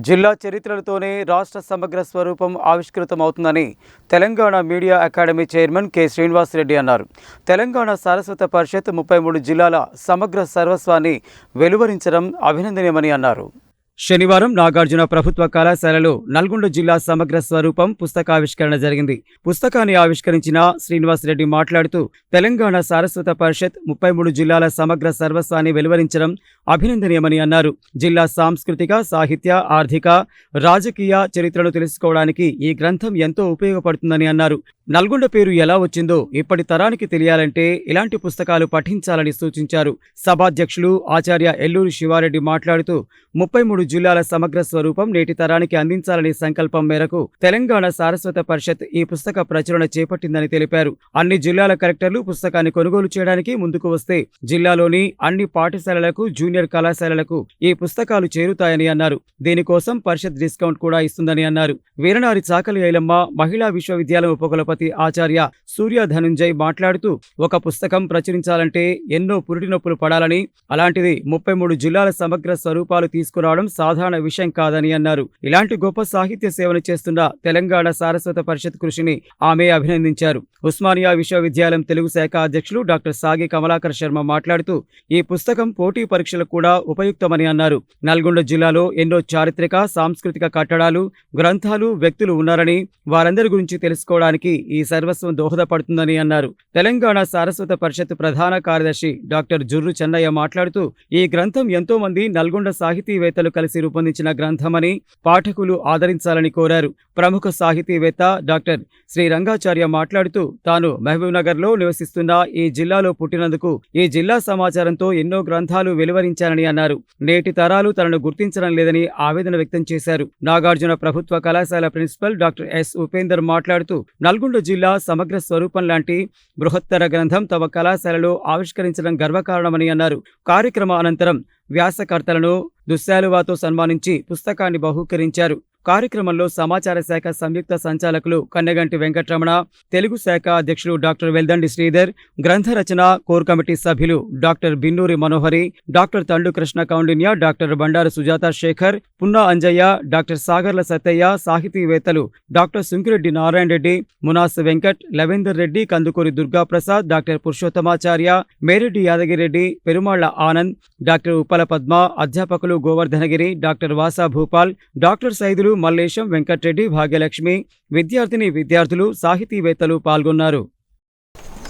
జిల్లా చరిత్రలతోనే రాష్ట్ర సమగ్ర స్వరూపం ఆవిష్కృతమవుతుందని Telangana media academy chairman K. Srinivasa Reddy అన్నారు. తెలంగాణ సారస్వత పరిషత్ ముప్పై మూడు జిల్లాల సమగ్ర సర్వస్వాన్ని వెలువరించడం అభినందనీయమని అన్నారు. శనివారం నాగార్జున ప్రభుత్వ కళాశాలలో నల్గొండ జిల్లా సమగ్ర స్వరూపం పుస్తకావిష్కరణ జరిగింది. పుస్తకాన్ని ఆవిష్కరించిన శ్రీనివాసరెడ్డి మాట్లాడుతూ తెలంగాణ సారస్వత పరిషత్ ముప్పై మూడు జిల్లాల సమగ్ర సర్వస్వాన్ని వెలువరించడం అభినందనీయమని అన్నారు. జిల్లా సాంస్కృతిక సాహిత్య ఆర్థిక రాజకీయ చరిత్రను తెలుసుకోవడానికి ఈ గ్రంథం ఎంతో ఉపయోగపడుతుందని అన్నారు. నల్గొండ పేరు ఎలా వచ్చిందో ఇప్పటి తరానికి తెలియాలంటే ఇలాంటి పుస్తకాలు పఠించాలని సూచించారు. సభాధ్యక్షులు ఆచార్య ఎల్లూరి శివారెడ్డి మాట్లాడుతూ ముప్పై మూడు జిల్లాల సమగ్ర స్వరూపం నేటి తరానికి అందించాలనే సంకల్పం మేరకు తెలంగాణ సారస్వత పరిషత్ ఈ పుస్తక ప్రచురణ చేపట్టిందని తెలిపారు. అన్ని జిల్లాల కలెక్టర్లు పుస్తకాన్ని కొనుగోలు చేయడానికి ముందుకు వస్తే జిల్లాలోని అన్ని పాఠశాలలకు జూనియర్ కళాశాలలకు ఈ పుస్తకాలు చేరుతాయని అన్నారు. దీనికోసం పరిషత్ డిస్కౌంట్ కూడా ఇస్తుందని అన్నారు. వీరనారి చాకలి ఐలమ్మ మహిళా విశ్వవిద్యాలయం ఉపకులపతి ఆచార్య సూర్య ధనుంజయ్ మాట్లాడుతూ ఒక పుస్తకం ప్రచురించాలంటే ఎన్నో పురిటి నొప్పులు పడాలని అలాంటిది ముప్పై మూడు జిల్లాల సమగ్ర స్వరూపాలు తీసుకురావడం సాధారణ విషయం కాదని అన్నారు. ఇలాంటి గొప్ప సాహిత్య సేవను చేస్తున్న తెలంగాణ సారస్వత పరిషత్ కృషిని ఆమె అభినందించారు. ఉస్మానియా విశ్వవిద్యాలయం తెలుగు శాఖ అధ్యక్షులు డాక్టర్ సాగి కమలాకర్ శర్మ మాట్లాడుతూ ఈ పుస్తకం పోటీ పరీక్షలకు కూడా ఉపయుక్తమని అన్నారు. నల్గొండ జిల్లాలో ఎన్నో చారిత్రక సాంస్కృతిక కట్టడాలు గ్రంథాలు వ్యక్తులు ఉన్నారని వారందరి గురించి తెలుసుకోవడానికి ఈ సర్వస్వం దోహదపడుతుందని అన్నారు. తెలంగాణ సారస్వత పరిషత్ ప్రధాన కార్యదర్శి డాక్టర్ జుర్రు చెన్నయ్య మాట్లాడుతూ ఈ గ్రంథం ఎంతో మంది నల్గొండ సాహితీవేత్తలు కలిసి రూపొందించిన గ్రంథమని పాఠకులు ఆదరించాలని కోరారు. ప్రముఖ సాహితీవేత్త డాక్టర్ శ్రీ రంగాచార్య మాట్లాడుతూ తాను మహబూబ్ నగర్లో నివసిస్తున్న ఈ జిల్లాలో పుట్టినందుకు ఈ జిల్లా సమాచారంతో ఎన్నో గ్రంథాలు వెలువరించానని అన్నారు. నేటి తరాలు తనను గుర్తించడం లేదని ఆవేదన వ్యక్తం చేశారు. నాగార్జున ప్రభుత్వ కళాశాల ప్రిన్సిపల్ డాక్టర్ ఎస్. ఉపేందర్ మాట్లాడుతూ నల్గొండ జిల్లా సమగ్ర స్వరూపం లాంటి బృహత్తర గ్రంథం తమ కళాశాలలో ఆవిష్కరించడం గర్వకారణమని అన్నారు. కార్యక్రమ అనంతరం వ్యాసకర్తలను దుశ్శాలువాతో సన్మానించి పుస్తకాన్ని బహూకరించారు. కార్యక్రమంలో సమాచార శాఖ సంయుక్త సంచాలకులు కన్నెగంటి వెంకటరమణ తెలుగు శాఖ అధ్యక్షులు డాక్టర్ వెల్దండి శ్రీధర్ గ్రంథ రచన కోర్ కమిటీ సభ్యులు doctor Binnuri Manohari doctor Thandu Krishna Kaundinya doctor Bandaru Sujatha Shekhar Punna Anjaiah doctor Sagarla Sattaiah సాహితీవేత్తలు doctor Sunkireddy Narayana Reddy Munas Venkat Lavender Reddy Kandukuri Durgaprasad doctor Purushothamacharya Mereddy Yadagireddy Perumalla Anand doctor Uppala Padma అధ్యాపకులు Govardhanagiri doctor Vasa Bhupal doctor Saidulu Mallesham Venkatreddy Bhagyalakshmi విద్యార్థిని విద్యార్థులు సాహితీవేత్తలు పాల్గొన్నారు.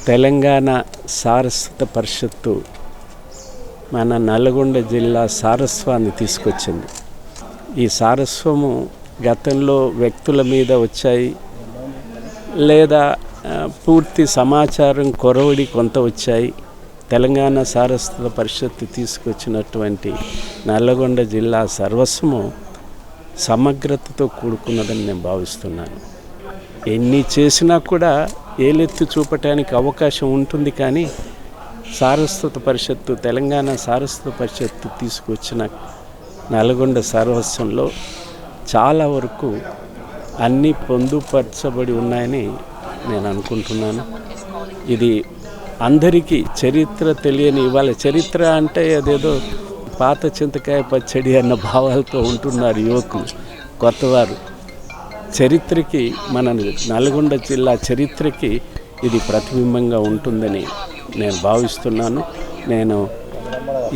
తెలంగాణ సారస్వత పరిషత్తు మన నల్గొండ జిల్లా సారస్వాన్ని తీసుకొచ్చింది. ఈ సారస్వము గతంలో వ్యక్తుల మీద వచ్చాయి లేదా పూర్తి సమాచారం కొరవడి కొంత వచ్చాయి. తెలంగాణ సారస్వత పరిషత్తు తీసుకొచ్చినటువంటి నల్లగొండ జిల్లా సర్వస్వము సమగ్రతతో కూడుకున్నదని నేను భావిస్తున్నాను. ఎన్ని చేసినా కూడా ఏలెత్తి చూపటానికి అవకాశం ఉంటుంది కానీ సారస్వత పరిషత్తు తెలంగాణ సారస్వత పరిషత్తు తీసుకొచ్చిన నల్గొండ సర్వస్వంలో చాలా వరకు అన్నీ పొందుపరచబడి ఉన్నాయని నేను అనుకుంటున్నాను. ఇది అందరికీ చరిత్ర తెలియని ఇవాళ చరిత్ర అంటే అదేదో పాత చింతకాయ పచ్చడి అన్న భావాలతో ఉంటున్నారు యువకులు కొత్తవారు. చరిత్రకి మన నల్గొండ జిల్లా చరిత్రకి ఇది ప్రతిబింబంగా ఉంటుందని నేను భావిస్తున్నాను. నేను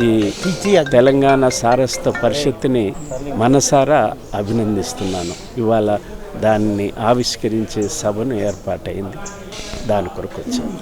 ఈ తెలంగాణ సారస్థ పరిషత్తుని మనసారా అభినందిస్తున్నాను. ఇవాళ దాన్ని ఆవిష్కరించే సభను ఏర్పాటైంది. దాని కొరకు వచ్చాను.